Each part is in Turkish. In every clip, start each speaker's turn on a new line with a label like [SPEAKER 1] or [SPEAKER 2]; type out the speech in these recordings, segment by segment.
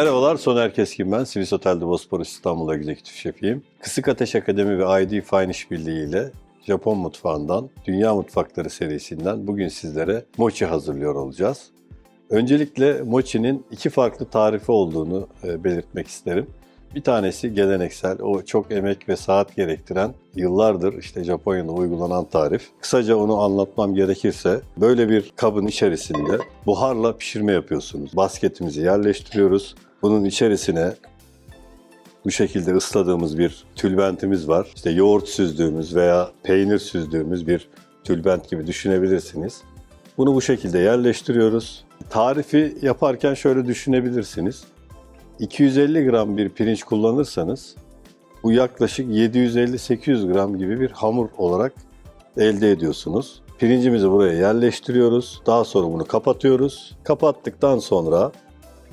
[SPEAKER 1] Merhabalar, Soner Keskin ben. Swiss Otel'de Bosporus İstanbul Egzekutif Şefiyim. Kısık Ateş Akademi ve ID Fine İşbirliği ile Japon mutfağından, Dünya Mutfakları serisinden bugün sizlere mochi hazırlıyor olacağız. Öncelikle mochi'nin iki farklı tarifi olduğunu e, belirtmek isterim. Bir tanesi geleneksel, o çok emek ve saat gerektiren, yıllardır işte Japonya'da uygulanan tarif. Kısaca onu anlatmam gerekirse, böyle bir kabın içerisinde buharla pişirme yapıyorsunuz. Basketimizi yerleştiriyoruz. Bunun içerisine bu şekilde ısladığımız bir tülbentimiz var. İşte yoğurt süzdüğümüz veya peynir süzdüğümüz bir tülbent gibi düşünebilirsiniz. Bunu bu şekilde yerleştiriyoruz. Tarifi yaparken şöyle düşünebilirsiniz. 250 gram bir pirinç kullanırsanız bu yaklaşık 750-800 gram gibi bir hamur olarak elde ediyorsunuz. Pirincimizi buraya yerleştiriyoruz. Daha sonra bunu kapatıyoruz. Kapattıktan sonra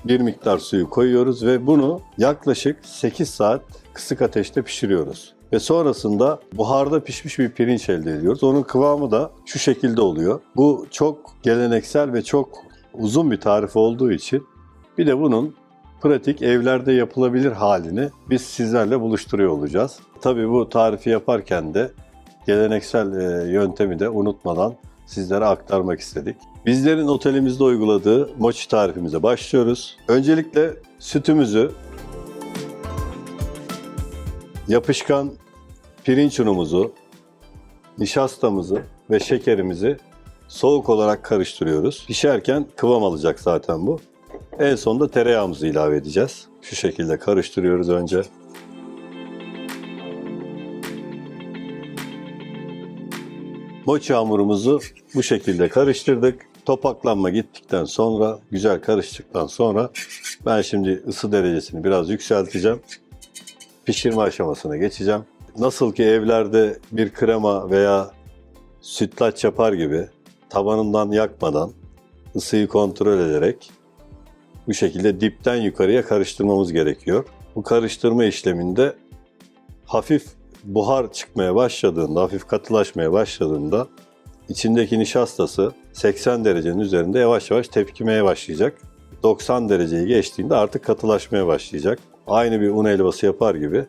[SPEAKER 1] bir miktar suyu koyuyoruz ve bunu yaklaşık 8 saat kısık ateşte pişiriyoruz. Ve sonrasında buharda pişmiş bir pirinç elde ediyoruz. Onun kıvamı da şu şekilde oluyor. Bu çok geleneksel ve çok uzun bir tarif olduğu için bir de bunun pratik evlerde yapılabilir halini biz sizlerle buluşturuyor olacağız. Tabii bu tarifi yaparken de geleneksel e, yöntemi de unutmadan sizlere aktarmak istedik. Bizlerin otelimizde uyguladığı mochi tarifimize başlıyoruz. Öncelikle sütümüzü, yapışkan pirinç unumuzu, nişastamızı ve şekerimizi soğuk olarak karıştırıyoruz. Pişerken kıvam alacak zaten bu. En sonunda tereyağımızı ilave edeceğiz. Şu şekilde karıştırıyoruz önce. Mochi hamurumuzu bu şekilde karıştırdık. Topaklanma gittikten sonra, güzel karıştıktan sonra ben şimdi ısı derecesini biraz yükselteceğim. Pişirme aşamasına geçeceğim. Nasıl ki evlerde bir krema veya sütlaç yapar gibi tabanından yakmadan ısıyı kontrol ederek bu şekilde dipten yukarıya karıştırmamız gerekiyor. Bu karıştırma işleminde hafif buhar çıkmaya başladığında, hafif katılaşmaya başladığında içindeki nişastası 80 derecenin üzerinde yavaş yavaş tepkimeye başlayacak. 90 dereceyi geçtiğinde artık katılaşmaya başlayacak. Aynı bir un helvası yapar gibi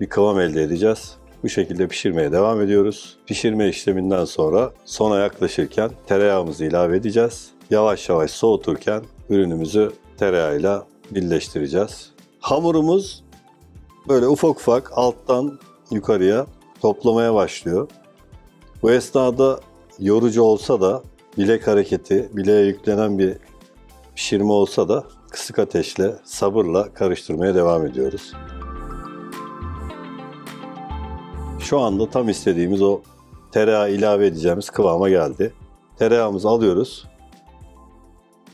[SPEAKER 1] bir kıvam elde edeceğiz. Bu şekilde pişirmeye devam ediyoruz. Pişirme işleminden sonra sona yaklaşırken tereyağımızı ilave edeceğiz. Yavaş yavaş soğuturken ürünümüzü tereyağıyla birleştireceğiz. Hamurumuz böyle ufak ufak alttan yukarıya toplamaya başlıyor. Bu esnada yorucu olsa da bilek hareketi, bileğe yüklenen bir pişirme olsa da kısık ateşle, sabırla karıştırmaya devam ediyoruz. Şu anda tam istediğimiz o tereyağı ilave edeceğimiz kıvama geldi. Tereyağımızı alıyoruz.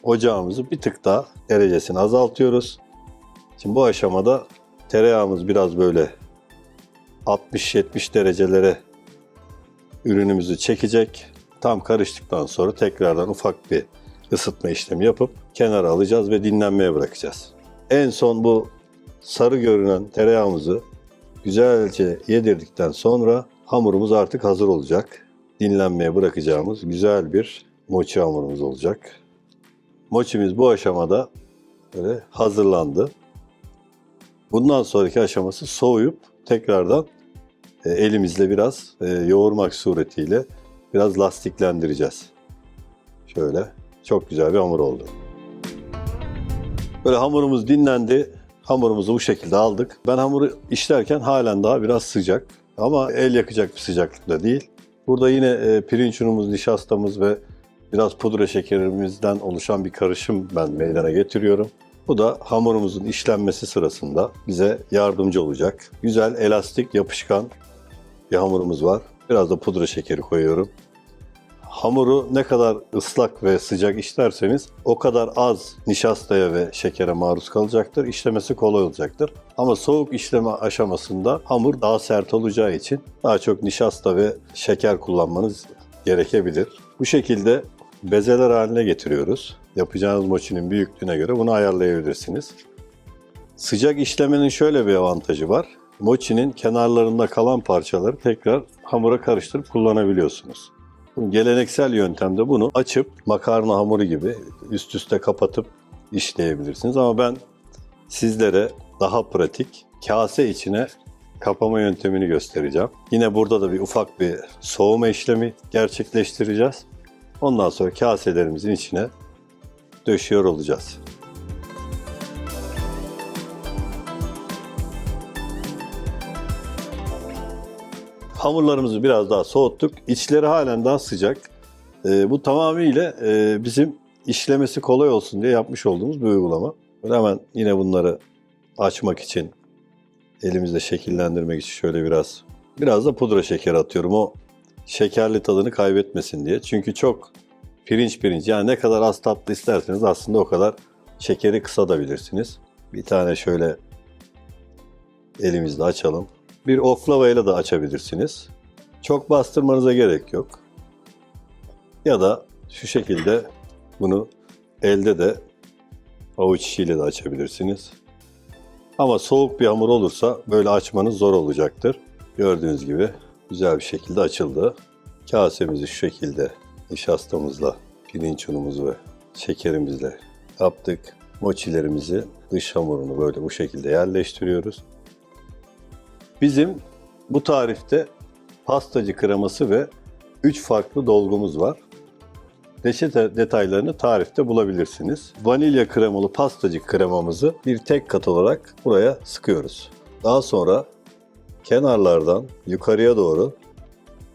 [SPEAKER 1] Ocağımızı bir tık daha derecesini azaltıyoruz. Şimdi bu aşamada tereyağımız biraz böyle 60-70 derecelere ürünümüzü çekecek. Tam karıştıktan sonra tekrardan ufak bir ısıtma işlemi yapıp kenara alacağız ve dinlenmeye bırakacağız. En son bu sarı görünen tereyağımızı güzelce yedirdikten sonra hamurumuz artık hazır olacak. Dinlenmeye bırakacağımız güzel bir mochi hamurumuz olacak. Mochimiz bu aşamada böyle hazırlandı. Bundan sonraki aşaması soğuyup tekrardan e, elimizle biraz e, yoğurmak suretiyle biraz lastiklendireceğiz. Şöyle çok güzel bir hamur oldu. Böyle hamurumuz dinlendi. Hamurumuzu bu şekilde aldık. Ben hamuru işlerken halen daha biraz sıcak. Ama el yakacak bir sıcaklıkta değil. Burada yine e, pirinç unumuz, nişastamız ve biraz pudra şekerimizden oluşan bir karışım ben meydana getiriyorum. Bu da hamurumuzun işlenmesi sırasında bize yardımcı olacak. Güzel, elastik, yapışkan bir hamurumuz var. Biraz da pudra şekeri koyuyorum. Hamuru ne kadar ıslak ve sıcak işlerseniz o kadar az nişastaya ve şekere maruz kalacaktır. İşlemesi kolay olacaktır. Ama soğuk işleme aşamasında hamur daha sert olacağı için daha çok nişasta ve şeker kullanmanız gerekebilir. Bu şekilde bezeler haline getiriyoruz. Yapacağınız mochinin büyüklüğüne göre bunu ayarlayabilirsiniz. Sıcak işlemenin şöyle bir avantajı var. Mochinin kenarlarında kalan parçaları tekrar hamura karıştırıp kullanabiliyorsunuz. Geleneksel yöntemde bunu açıp makarna hamuru gibi üst üste kapatıp işleyebilirsiniz. Ama ben sizlere daha pratik kase içine kapama yöntemini göstereceğim. Yine burada da bir ufak bir soğuma işlemi gerçekleştireceğiz. Ondan sonra kaselerimizin içine döşüyor olacağız. Hamurlarımızı biraz daha soğuttuk. İçleri halen daha sıcak. Ee, bu tamamıyla e, bizim işlemesi kolay olsun diye yapmış olduğumuz bir uygulama. Hemen yine bunları açmak için elimizde şekillendirmek için şöyle biraz biraz da pudra şekeri atıyorum. O şekerli tadını kaybetmesin diye. Çünkü çok pirinç pirinç yani ne kadar az tatlı isterseniz aslında o kadar şekeri kısatabilirsiniz. Bir tane şöyle elimizde açalım. Bir oklavayla da açabilirsiniz. Çok bastırmanıza gerek yok. Ya da şu şekilde bunu elde de avuç içiyle de açabilirsiniz. Ama soğuk bir hamur olursa böyle açmanız zor olacaktır. Gördüğünüz gibi güzel bir şekilde açıldı. Kasemizi şu şekilde nişastamızla, pirinç unumuz ve şekerimizle yaptık. Mochilerimizi dış hamurunu böyle bu şekilde yerleştiriyoruz. Bizim bu tarifte pastacı kreması ve 3 farklı dolgumuz var. Reçete detaylarını tarifte bulabilirsiniz. Vanilya kremalı pastacı kremamızı bir tek kat olarak buraya sıkıyoruz. Daha sonra kenarlardan yukarıya doğru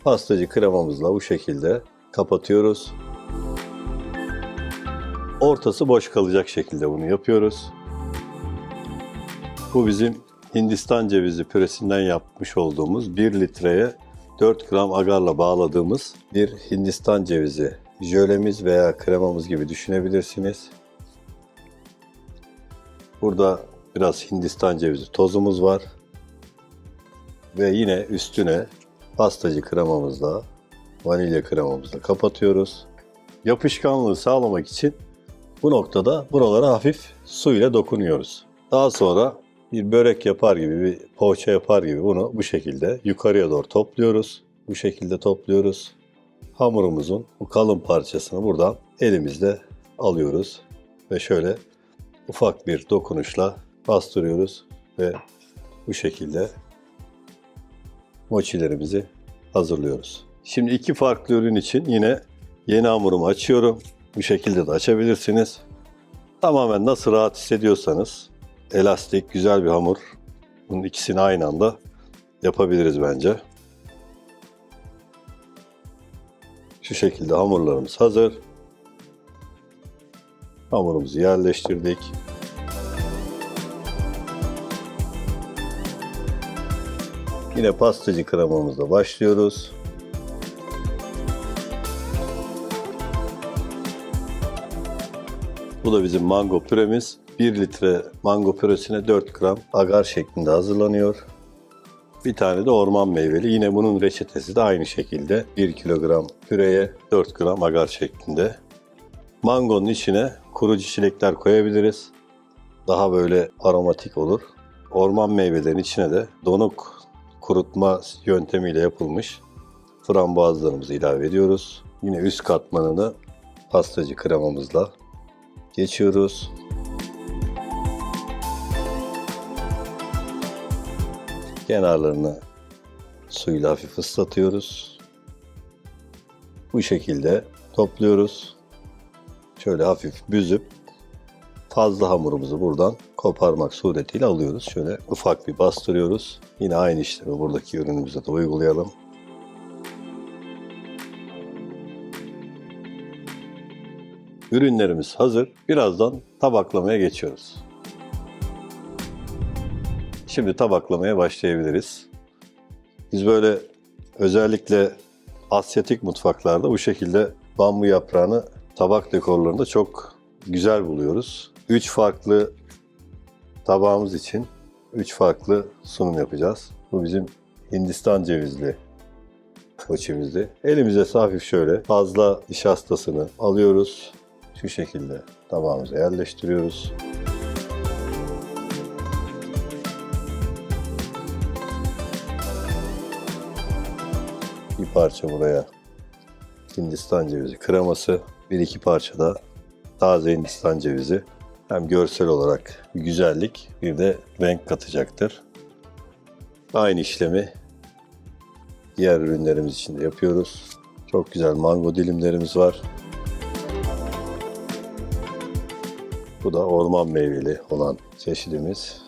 [SPEAKER 1] pastacı kremamızla bu şekilde kapatıyoruz. Ortası boş kalacak şekilde bunu yapıyoruz. Bu bizim Hindistan cevizi püresinden yapmış olduğumuz 1 litreye 4 gram agarla bağladığımız bir Hindistan cevizi jölemiz veya kremamız gibi düşünebilirsiniz. Burada biraz Hindistan cevizi tozumuz var. Ve yine üstüne pastacı kremamızla, vanilya kremamızla kapatıyoruz. Yapışkanlığı sağlamak için bu noktada buralara hafif su ile dokunuyoruz. Daha sonra bir börek yapar gibi, bir poğaça yapar gibi bunu bu şekilde yukarıya doğru topluyoruz. Bu şekilde topluyoruz. Hamurumuzun bu kalın parçasını buradan elimizle alıyoruz ve şöyle ufak bir dokunuşla bastırıyoruz ve bu şekilde mochilerimizi hazırlıyoruz. Şimdi iki farklı ürün için yine yeni hamurumu açıyorum. Bu şekilde de açabilirsiniz. Tamamen nasıl rahat hissediyorsanız elastik, güzel bir hamur. Bunun ikisini aynı anda yapabiliriz bence. Şu şekilde hamurlarımız hazır. Hamurumuzu yerleştirdik. Yine pastacı kremamızla başlıyoruz. Bu da bizim mango püremiz. 1 litre mango püresine 4 gram agar şeklinde hazırlanıyor. Bir tane de orman meyveli. Yine bunun reçetesi de aynı şekilde 1 kilogram püreye 4 gram agar şeklinde. Mangonun içine kurucu çilekler koyabiliriz. Daha böyle aromatik olur. Orman meyvelerin içine de donuk kurutma yöntemiyle yapılmış frambuazlarımızı ilave ediyoruz. Yine üst katmanını pastacı kremamızla geçiyoruz. Kenarlarını suyla hafif ıslatıyoruz. Bu şekilde topluyoruz. Şöyle hafif büzüp fazla hamurumuzu buradan koparmak suretiyle alıyoruz. Şöyle ufak bir bastırıyoruz. Yine aynı işlemi buradaki ürünümüze de uygulayalım. Ürünlerimiz hazır. Birazdan tabaklamaya geçiyoruz. Şimdi tabaklamaya başlayabiliriz. Biz böyle özellikle Asyatik mutfaklarda bu şekilde bambu yaprağını tabak dekorlarında çok güzel buluyoruz. Üç farklı tabağımız için üç farklı sunum yapacağız. Bu bizim Hindistan cevizli poçimizdi. Elimize hafif şöyle fazla nişastasını alıyoruz. Şu şekilde tabağımıza yerleştiriyoruz. Bir parça buraya Hindistan cevizi kreması, bir iki parça da taze Hindistan cevizi. hem görsel olarak bir güzellik bir de renk katacaktır. Aynı işlemi diğer ürünlerimiz için de yapıyoruz. Çok güzel mango dilimlerimiz var. Bu da orman meyveli olan çeşidimiz.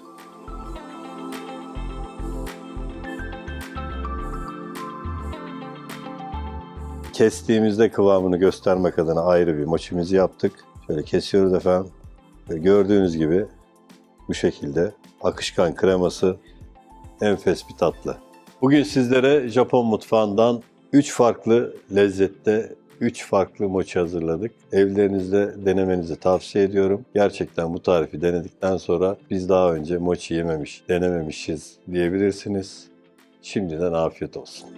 [SPEAKER 1] Kestiğimizde kıvamını göstermek adına ayrı bir moçimizi yaptık. Şöyle kesiyoruz efendim. Ve gördüğünüz gibi bu şekilde akışkan kreması enfes bir tatlı. Bugün sizlere Japon mutfağından 3 farklı lezzette 3 farklı mochi hazırladık. Evlerinizde denemenizi tavsiye ediyorum. Gerçekten bu tarifi denedikten sonra biz daha önce mochi yememiş, denememişiz diyebilirsiniz. Şimdiden afiyet olsun.